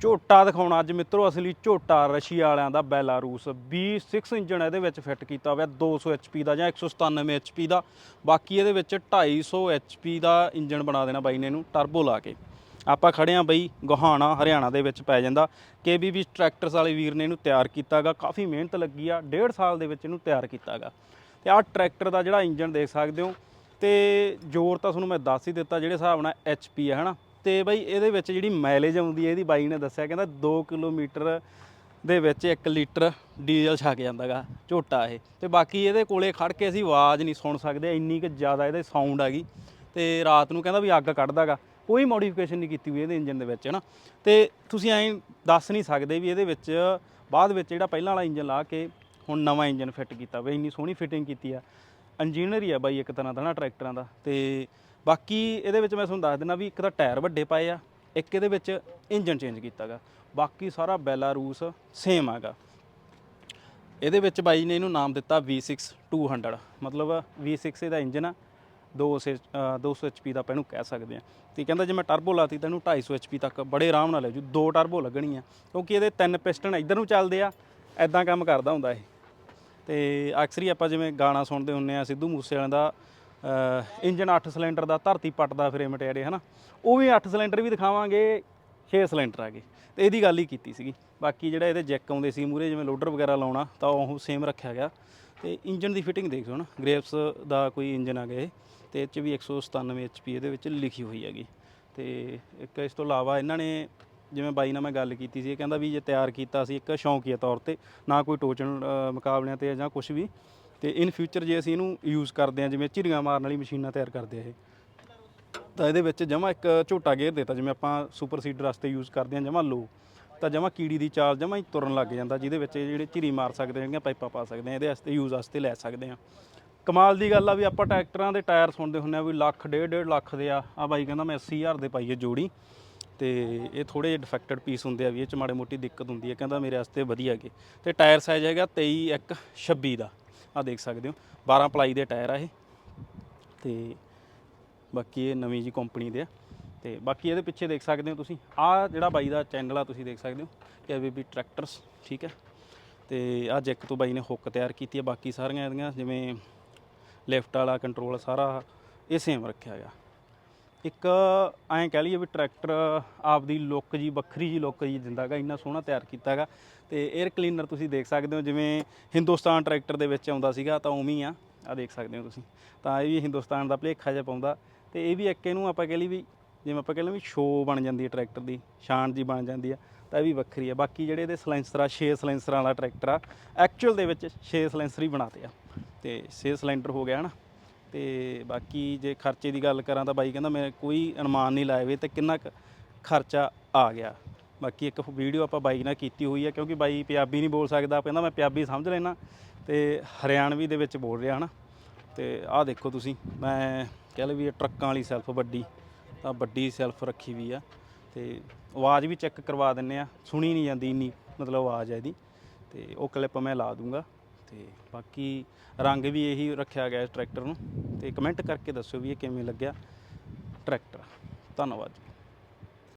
ਝੋਟਾ ਦਿਖਾਉਣਾ ਅੱਜ ਮਿੱਤਰੋ, ਅਸਲੀ ਝੋਟਾ ਰਸ਼ੀਆ ਵਾਲਿਆਂ ਦਾ ਬੈਲਾਰੂਸ। B6 ਇੰਜਨ ਇਹਦੇ ਵਿੱਚ ਫਿੱਟ ਕੀਤਾ ਹੋਇਆ 200 HP ਦਾ ਜਾਂ 197 HP ਦਾ। ਬਾਕੀ ਇਹਦੇ ਵਿੱਚ 250 HP ਦਾ ਇੰਜਨ ਬਣਾ ਦੇਣਾ ਬਾਈ ਨੇ ਇਹਨੂੰ ਟਰਬੋ ਲਾ ਕੇ। ਆਪਾਂ ਖੜੇ ਆ ਬਈ ਗੋਹਾਣਾ, ਹਰਿਆਣਾ ਦੇ ਵਿੱਚ ਪੈ ਜਾਂਦਾ। KBB ਟਰੈਕਟਰਸ ਵਾਲੇ ਵੀਰ ਨੇ ਇਹਨੂੰ ਤਿਆਰ ਕੀਤਾਗਾ। ਕਾਫੀ ਮਿਹਨਤ ਲੱਗੀ ਆ, ਡੇਢ ਸਾਲ ਦੇ ਵਿੱਚ ਇਹਨੂੰ ਤਿਆਰ ਕੀਤਾਗਾ। ਤੇ ਆਹ ਟਰੈਕਟਰ ਦਾ ਜਿਹੜਾ ਇੰਜਨ ਦੇਖ ਸਕਦੇ ਹੋ, ਤੇ ਜ਼ੋਰ ਤਾਂ ਤੁਹਾਨੂੰ ਮੈਂ ਦੱਸ ਹੀ ਦਿੱਤਾ, ਜਿਹੜੇ ਹਿਸਾਬ ਨਾਲ HP ਹੈ, ਹਨਾ? ਤੇ ਬਈ ਇਹਦੇ ਵਿੱਚ ਜਿਹੜੀ ਮਾਈਲੇਜ ਆਉਂਦੀ ਹੈ, ਇਹਦੀ ਬਾਈ ਨੇ ਦੱਸਿਆ, ਕਹਿੰਦਾ 2 ਕਿਲੋਮੀਟਰ ਦੇ ਵਿੱਚ 1 ਲੀਟਰ ਡੀਜ਼ਲ ਛਕ ਜਾਂਦਾਗਾ, ਝੋਟਾ ਇਹ। ਤੇ ਬਾਕੀ ਇਹਦੇ ਕੋਲੇ ਖੜ ਕੇ ਅਸੀਂ ਆਵਾਜ਼ ਨਹੀਂ ਸੁਣ ਸਕਦੇ, ਇੰਨੀ ਕਿ ਜ਼ਿਆਦਾ ਇਹਦੇ ਸਾਊਂਡ ਹੈਗੀ। ਤੇ ਰਾਤ ਨੂੰ ਕਹਿੰਦਾ ਵੀ ਅੱਗ ਕੱਢਦਾਗਾ। ਕੋਈ ਮੋਡੀਫਿਕੇਸ਼ਨ ਨਹੀਂ ਕੀਤੀ ਹੋਈ ਇਹਦੇ ਇੰਜਨ ਦੇ ਵਿੱਚ, ਹਨਾ। ਤੇ ਤੁਸੀਂ ਐਂ ਦੱਸ ਨਹੀਂ ਸਕਦੇ ਵੀ ਇਹਦੇ ਵਿੱਚ ਬਾਅਦ ਵਿੱਚ ਜਿਹੜਾ ਪਹਿਲਾਂ ਵਾਲਾ ਇੰਜਨ ਲਾ ਕੇ ਹੁਣ ਨਵਾਂ ਇੰਜਨ ਫਿੱਟ ਕੀਤਾ ਵੇ, ਇੰਨੀ ਸੋਹਣੀ ਫਿਟਿੰਗ ਕੀਤੀ ਆ। ਇੰਜੀਨੀਅਰ ਹੀ ਆ ਬਾਈ ਇੱਕ ਤਰ੍ਹਾਂ ਦਾ ਨਾ ਟਰੈਕਟਰਾਂ ਦਾ। ਤੇ ਬਾਕੀ ਇਹਦੇ ਵਿੱਚ ਮੈਂ ਤੁਹਾਨੂੰ ਦੱਸ ਦਿੰਦਾ ਵੀ ਇੱਕ ਤਾਂ ਟਾਇਰ ਵੱਡੇ ਪਾਏ ਆ, ਇੱਕ ਇਹਦੇ ਵਿੱਚ ਇੰਜਨ ਚੇਂਜ ਕੀਤਾਗਾ। ਬਾਕੀ ਸਾਰਾ ਬੈਲਾਰੂਸ ਸੇਮ ਹੈਗਾ ਇਹਦੇ ਵਿੱਚ ਬਾਈ ਨੇ ਇਹਨੂੰ ਨਾਮ ਦਿੱਤਾ V6 200 ਮਤਲਬ V6 ਇਹਦਾ ਇੰਜਨ ਆ 200 200 HP ਦਾ ਆਪਾਂ ਇਹਨੂੰ ਕਹਿ ਸਕਦੇ ਆ। ਤੇ ਕਹਿੰਦਾ ਜੇ ਮੈਂ ਟਰਬੋ ਲਾਤੀ ਤਾਂ ਇਹਨੂੰ 250 HP ਤੱਕ ਬੜੇ ਆਰਾਮ ਨਾਲ ਲੈ ਜੂ, ਦੋ ਟਰਬੋ ਲੱਗਣੀਆਂ ਕਿਉਂਕਿ ਇਹਦੇ ਤਿੰਨ ਪਿਸਟਨ ਇੱਧਰ ਨੂੰ ਚੱਲਦੇ ਆ ਐਦਾਂ ਕੰਮ ਕਰਦਾ ਹੁੰਦਾ ਇਹ। ਤੇ ਅਕਸਰ ਹੀ ਆਪਾਂ ਜਿਵੇਂ ਗਾਣਾ ਸੁਣਦੇ ਹੁੰਨੇ ਆ ਸਿੱਧੂ ਮੂਸੇ ਵਾਲਿਆਂ ਦਾ ਇੰਜਨ 8 ਸਿਲੰਡਰ ਦਾ, ਧਰਤੀ ਪੱਟ ਦਾ ਫਰੇਮ ਟਿਆੜੇ ਹਨਾ, ਉਹ ਵੀ 8 ਸਿਲੰਡਰ ਵੀ ਦਿਖਾਵਾਂਗੇ 6 ਸਿਲੰਡਰ ਆ ਗਏ ਤੇ ਇਹਦੀ ਗੱਲ ਹੀ ਕੀਤੀ ਸੀਗੀ। ਬਾਕੀ ਜਿਹੜਾ ਇਹਦੇ ਜੈਕ ਆਉਂਦੇ ਸੀ ਮੂਰੇ ਜਿਵੇਂ ਲੋਡਰ ਵਗੈਰਾ ਲਾਉਣਾ, ਤਾਂ ਉਹ ਸੇਮ ਰੱਖਿਆ ਗਿਆ। ਤੇ ਇੰਜਨ ਦੀ ਫਿਟਿੰਗ ਦੇਖੋ ਨਾ ਗ੍ਰੇਪਸ ਦਾ ਕੋਈ ਇੰਜਨ ਆ ਗਿਆ ਇਹ, ਤੇ ਇਹ 'ਚ ਵੀ 197 HP ਇਹਦੇ ਵਿੱਚ ਲਿਖੀ ਹੋਈ ਹੈਗੀ। ਤੇ ਇੱਕ ਇਸ ਤੋਂ ਇਲਾਵਾ ਇਹਨਾਂ ਨੇ, ਜਿਵੇਂ ਬਾਈ ਨਾਲ ਮੈਂ ਗੱਲ ਕੀਤੀ ਸੀ, ਇਹ ਕਹਿੰਦਾ ਵੀ ਜੇ ਤਿਆਰ ਕੀਤਾ ਸੀ ਇੱਕ ਸ਼ੌਂਕੀਆ ਤੌਰ ਤੇ, ਨਾ ਕੋਈ ਟੋਚਣ ਮੁਕਾਬਲਿਆਂ ਤੇ ਜਾਂ ਕੁਝ ਵੀ ਤੇ ਇਨ ਫਿਊਚਰ ਜੇ ਅਸੀਂ ਇਹਨੂੰ ਯੂਜ਼ ਕਰਦੇ ਹਾਂ, ਜਿਵੇਂ ਝਿਰੀਆਂ ਮਾਰਨ ਵਾਲੀ ਮਸ਼ੀਨਾਂ ਤਿਆਰ ਕਰਦੇ ਆ ਇਹ, ਤਾਂ ਇਹਦੇ ਵਿੱਚ ਜਮਾ ਇੱਕ ਝੋਟਾ ਗੇਅਰ ਦਿੱਤਾ, ਜਿਵੇਂ ਆਪਾਂ ਸੁਪਰ ਸੀਡਰ ਵਾਸਤੇ ਯੂਜ਼ ਕਰਦੇ ਹਾਂ, ਜਮਾ ਲੋ ਤਾਂ ਜਮਾ ਕੀੜੀ ਦੀ ਚਾਲ ਜਮਾ ਹੀ ਤੁਰਨ ਲੱਗ ਜਾਂਦਾ, ਜਿਹਦੇ ਵਿੱਚ ਜਿਹੜੇ ਝਿਰੀ ਮਾਰ ਸਕਦੇ ਹਾਂ ਜਿਹੜੀਆਂ ਪਾਈਪਾਂ ਪਾ ਸਕਦੇ ਹਾਂ ਇਹਦੇ ਵਾਸਤੇ ਯੂਜ਼ ਵਾਸਤੇ ਲੈ ਸਕਦੇ ਹਾਂ ਕਮਾਲ ਦੀ ਗੱਲ ਆ ਵੀ ਆਪਾਂ ਟਰੈਕਟਰਾਂ ਦੇ ਟਾਇਰ ਸੁਣਦੇ ਹੁੰਨੇ ਆ ਵੀ ਲੱਖ, ਡੇਢ ਡੇਢ ਲੱਖ ਦੇ ਆ। ਆ ਬਾਈ ਕਹਿੰਦਾ ਮੈਂ 80000 ਦੇ ਪਾਈਏ ਜੋੜੀ, ਤੇ ਇਹ ਥੋੜੇ ਜਿਹੇ ਡਿਫੈਕਟਡ ਪੀਸ ਹੁੰਦੇ ਆ ਵੀ ਇਹ ਚ ਮਾੜੇ ਮੋਟੀ ਦਿੱਕਤ ਹੁੰਦੀ ਹੈ ਕਹਿੰਦਾ ਮੇਰੇ ਵਾਸਤੇ ਵਧੀਆ ਹੈਗੇ। ਤੇ ਟਾਇਰ ਸਾਈਜ਼ ਹੈਗਾ 23 1 26 ਦਾ। ਆ ਦੇਖ ਸਕਦੇ ਹੋ 12 ਪਲਾਈ ਦੇ ਟਾਇਰ ਆ ਇਹ। ਤੇ ਬਾਕੀ ਇਹ ਨਵੀਂ ਜੀ ਕੰਪਨੀ ਦੇ ਆ। ਤੇ ਬਾਕੀ ਇਹਦੇ ਪਿੱਛੇ ਦੇਖ ਸਕਦੇ ਹੋ ਤੁਸੀਂ ਆ ਜਿਹੜਾ ਬਾਈ ਦਾ ਚੈਨਲ ਆ ਤੁਸੀਂ ਦੇਖ ਸਕਦੇ ਹੋ ਕੇਬੀਬੀ ਟਰੈਕਟਰਸ ਠੀਕ ਹੈ। ਤੇ ਆ ਜੈਕ ਤੋਂ ਬਾਈ ਨੇ ਹੁੱਕ ਤਿਆਰ ਕੀਤੀ ਹੈ ਬਾਕੀ ਸਾਰੀਆਂ ਇਹਦੀਆਂ ਜਿਵੇਂ ਲਿਫਟ ਵਾਲਾ ਕੰਟਰੋਲ ਸਾਰਾ ਇਹ ਸੇਮ ਰੱਖਿਆ ਗਿਆ ਇੱਕ ਐਂ ਕਹਿ ਲਈਏ ਵੀ ਟਰੈਕਟਰ ਆਪਦੀ ਲੁੱਕ ਜੀ, ਵੱਖਰੀ ਜੀ ਲੁੱਕ ਜੀ ਦਿੰਦਾਗਾ, ਇੰਨਾ ਸੋਹਣਾ ਤਿਆਰ ਕੀਤਾਗਾ। ਤੇ 에ਅਰ ਕਲੀਨਰ ਤੁਸੀਂ ਦੇਖ ਸਕਦੇ ਹੋ, ਜਿਵੇਂ ਹਿੰਦੁਸਤਾਨ ਟਰੈਕਟਰ ਦੇ ਵਿੱਚ ਆਉਂਦਾ ਸੀਗਾ, ਤਾਂ ਉਵੇਂ ਹੀ ਆ। ਆ ਦੇਖ ਸਕਦੇ ਹੋ ਤੁਸੀਂ। ਤਾਂ ਇਹ ਵੀ ਹਿੰਦੁਸਤਾਨ ਦਾ ਭਲੇਖਾ ਜਿਹਾ ਪਾਉਂਦਾ। ਤੇ ਇਹ ਵੀ ਇੱਕ ਇਹਨੂੰ ਆਪਾਂ ਕਹਿ ਲਈ ਵੀ, ਜਿਵੇਂ ਆਪਾਂ ਕਹਿ ਲਈ ਵੀ ਸ਼ੋ ਬਣ ਜਾਂਦੀ ਹੈ ਟਰੈਕਟਰ ਦੀ, ਸ਼ਾਨ ਜੀ ਬਣ ਜਾਂਦੀ ਆ, ਤਾਂ ਇਹ ਵੀ ਵੱਖਰੀ ਆ। ਬਾਕੀ ਜਿਹੜੇ ਇਹਦੇ ਸਲੈਂਸਰ ਆ 6 ਸਲੈਂਸਰਾਂ ਵਾਲਾ ਟਰੈਕਟਰ ਆ ਐਕਚੁਅਲ ਦੇ ਵਿੱਚ 6 ਸਲੈਂਸਰ ਹੀ ਬਣਾਤੇ ਆ। ਤੇ 6 ਸਿਲੰਡਰ ਹੋ ਗਿਆ, ਹਨਾ? ਤੇ ਬਾਕੀ ਜੇ ਖਰਚੇ ਦੀ ਗੱਲ ਕਰਾਂ ਤਾਂ ਬਾਈ ਕਹਿੰਦਾ ਮੈਂ ਕੋਈ ਅਨੁਮਾਨ ਨਹੀਂ ਲਾਇਆ ਵੇ ਤੇ ਕਿੰਨਾ ਕੁ ਖਰਚਾ ਆ ਗਿਆ। ਬਾਕੀ ਇੱਕ ਵੀਡੀਓ ਆਪਾਂ ਬਾਈ ਨਾਲ ਕੀਤੀ ਹੋਈ ਹੈ ਕਿਉਂਕਿ ਬਾਈ ਪੰਜਾਬੀ ਨਹੀਂ ਬੋਲ ਸਕਦਾ ਕਹਿੰਦਾ ਮੈਂ ਪੰਜਾਬੀ ਸਮਝ ਲੈਣਾ ਤੇ ਹਰਿਆਣਵੀ ਦੇ ਵਿੱਚ ਬੋਲ ਰਿਹਾ ਹਨਾ। ਤੇ ਆਹ ਦੇਖੋ ਤੁਸੀਂ, ਮੈਂ ਕਹਿ ਲਓ ਵੀ ਇਹ ਟਰੱਕਾਂ ਵਾਲੀ ਸੈਲਫ ਵੱਡੀ, ਤਾਂ ਵੱਡੀ ਸੈਲਫ ਰੱਖੀ ਵੀ ਆ ਤੇ ਆਵਾਜ਼ ਵੀ ਚੈੱਕ ਕਰਵਾ ਦਿੰਨੇ ਆ, ਸੁਣੀ ਨਹੀਂ ਜਾਂਦੀ ਇੰਨੀ ਮਤਲਬ ਆਵਾਜ਼ ਹੈ ਇਹਦੀ ਤੇ ਉਹ ਕਲਿੱਪ ਮੈਂ ਲਾ ਦੂੰਗਾ। ਤੇ ਬਾਕੀ ਰੰਗ ਵੀ ਇਹੀ ਰੱਖਿਆ ਗਿਆ ਇਸ ਟਰੈਕਟਰ ਨੂੰ ਤੇ ਕਮੈਂਟ ਕਰਕੇ ਦੱਸਿਓ ਵੀ ਇਹ ਕਿਵੇਂ ਲੱਗਿਆ ਟਰੈਕਟਰ। ਧੰਨਵਾਦ ਜੀ।